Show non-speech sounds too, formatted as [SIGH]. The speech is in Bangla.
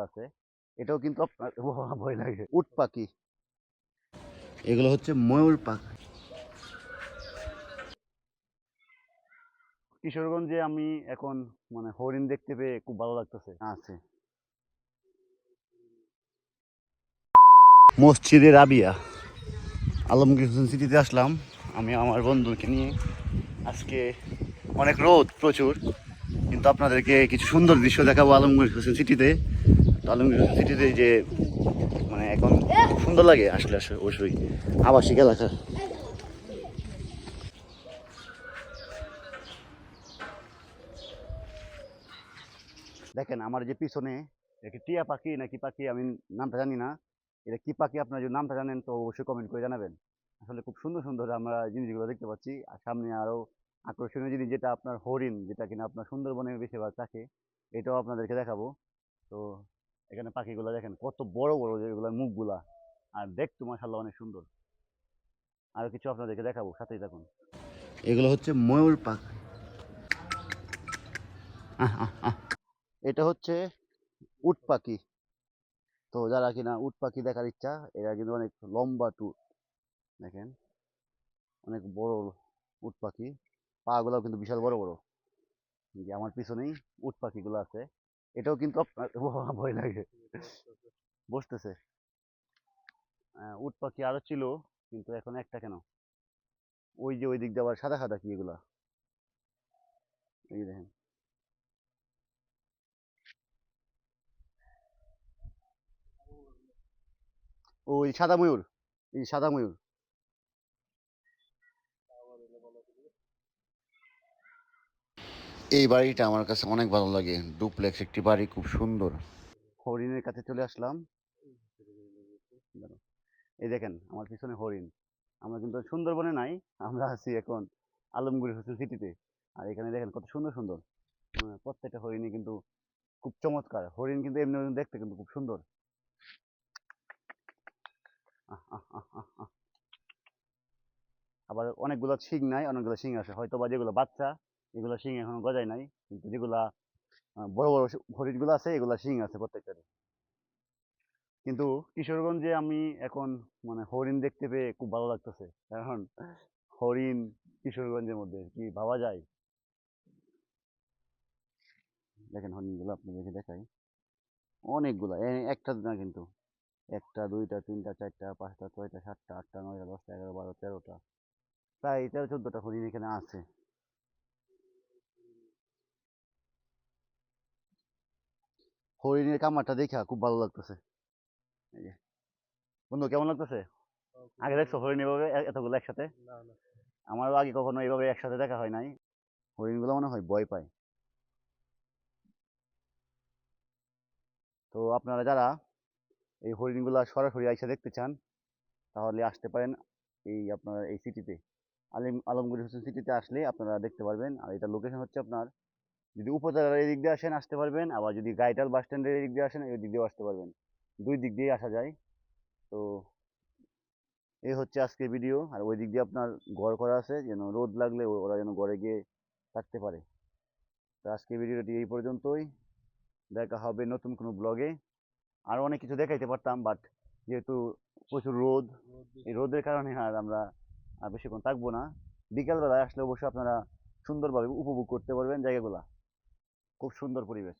আছে। এটাও কিন্তু আপনার ভয় লাগে। উট পাখি। এগুলো হচ্ছে ময়ূর পাখি। কিশোরগঞ্জে আমি এখন মানে হরিণ দেখতে পেয়ে খুব ভালো লাগতেছে। আছে। মসজিদে রাবিয়া। আলমগীর হোসেন সিটিতে আসলাম। আমি আমার বন্ধুকে নিয়ে। আজকে অনেক রোদ প্রচুর। কিন্তু আপনাদেরকে কিছু সুন্দর দৃশ্য দেখাবো আলমগীর হোসেন সিটিতে। আলমগীর হোসেন সিটিতে যে মানে এখন সুন্দর লাগে আসলে আসলে অবশ্যই। আবাসিক এলাকা। দেখেন, আমার যে পিছনে এটা টিয়া পাখি, নাকি পাখি আমি নামটা জানি না, এটা কি পাখি আপনার যদি নামটা জানেন, তো অবশ্যই কমেন্ট করে জানাবেন। আসলে খুব সুন্দর সুন্দর আমরা জিনিসগুলো দেখতে পাচ্ছি, আর সামনে আরও আকর্ষণীয় জিনিস যেটা আপনার হরিণ, যেটা কিনা আপনার সুন্দরবনে বেশিরভাগ থাকে এটাও আপনাদেরকে দেখাবো। তো এখানে পাখিগুলো দেখেন, কত বড় বড় যেগুলো মুখগুলা। আর দেখতে মাসাল্লাহ অনেক সুন্দর। আরও কিছু আপনাদেরকে দেখাবো, সাথেই থাকুন। এগুলো হচ্ছে ময়ূর পাখি। এটা হচ্ছে উট পাখি। তো যারা কিনা উট পাখি দেখার ইচ্ছা, এরা কিন্তু অনেক লম্বা ট্যুর দেখেন। অনেক বড় উট পাখি। পা গুলো কিন্তু বিশাল বড় বড়। যে আমার পিছনেই উট পাখিগুলো আছে। এটাও কিন্তু আপনার [LAUGHS] ভয় লাগে। বসতেছে। উট পাখি আরও ছিল কিন্তু এখন একটা কেন? ওই যে ওই দিক দিয়ে আবার সাদা সাদা কি এগুলা? এই দেখেন। ওই সাদা ময়ূর এই সাদা ময়ূর। এই বাড়িটা আমার কাছে অনেক ভালো লাগে। ডুপ্লেক্স একটি বাড়ি, খুব সুন্দর। হরিণের কাছে চলে আসলাম। এই দেখেন, আমার পিছনে হরিণ। আমরা কিন্তু সুন্দরবনে নাই, আমরা আছি এখন আলমগীর হোসেন সিটিতে। আর এখানে দেখেন, কত সুন্দর সুন্দর। প্রত্যেকটা হরিণই কিন্তু খুব চমৎকার। হরিণ কিন্তু এমনি দেখতে কিন্তু খুব সুন্দর। আবার অনেকগুলো শিং নাই, অনেকগুলো শিং আছে। হয়তো বা যেগুলো বাচ্চা এগুলো শিং এখনও গজায় নাই, কিন্তু যেগুলা বড় বড় হরিণগুলো আছে, এগুলা শিং আছে প্রত্যেকটারই। কিন্তু কিশোরগঞ্জে আমি এখন মানে হরিণ দেখতে পেয়ে খুব ভালো লাগতেছে। কারণ হরিণ কিশোরগঞ্জের মধ্যে কি ভাবা যায়? দেখেন হরিণগুলো আপনাদেরকে দেখাই। অনেকগুলা একটা না কিন্তু, একটা, দুইটা, তিনটা, চারটা, পাঁচটা, ছয়টা, সাতটা, আটটা, নয়টা, দশটা, এগারো, বারো, তেরোটা, প্রায় তেরো, চোদ্দটা হরিণ এখানে আছে। হরিণের কামারটা দেখা খুব ভালো লাগতেছে। বন্ধু কেমন লাগতেছে? আগে দেখছ হরিণ এভাবে এতগুলো একসাথে? আমারও আগে কখনো এভাবে একসাথে দেখা হয় নাই। হরিণগুলো মনে হয় ভয় পায়। তো আপনারা যারা এই হরিণগুলা সরাসরি আইসা দেখতে চান তাহলে আসতে পারেন এই আপনার এই সিটিতে আলিম আলমগীর হোসেন সিটিতে আসলে আপনারা দেখতে পারবেন। আর এটা লোকেশন হচ্ছে আপনার যদি উপজেলার এই দিক দিয়ে আসেন, আসতে পারবেন। আবার যদি গাইটাল বাস স্ট্যান্ডের এই দিক দিয়ে আসেন, এই দিক দিয়েও আসতে পারবেন। দুই দিক দিয়েই আসা যায়। তো এই হচ্ছে আজকে ভিডিও আর ওই দিক দিয়ে আপনার ঘর করা আছে, যেন রোদ লাগলে ওরা যেন ঘরে গিয়ে থাকতে পারে। তো আজকে ভিডিওটি এই পর্যন্তই। দেখা হবে নতুন কোনো ব্লগে আরও অনেক কিছু দেখাইতে পারতাম বাট যেহেতু প্রচুর রোদ, এই রোদের কারণে আর আমরা আর বেশিক্ষণ থাকব না। বিকালবেলায় আসলে অবশ্যই আপনারা সুন্দরভাবে উপভোগ করতে পারবেন জায়গাগুলা। খুব সুন্দর পরিবেশ।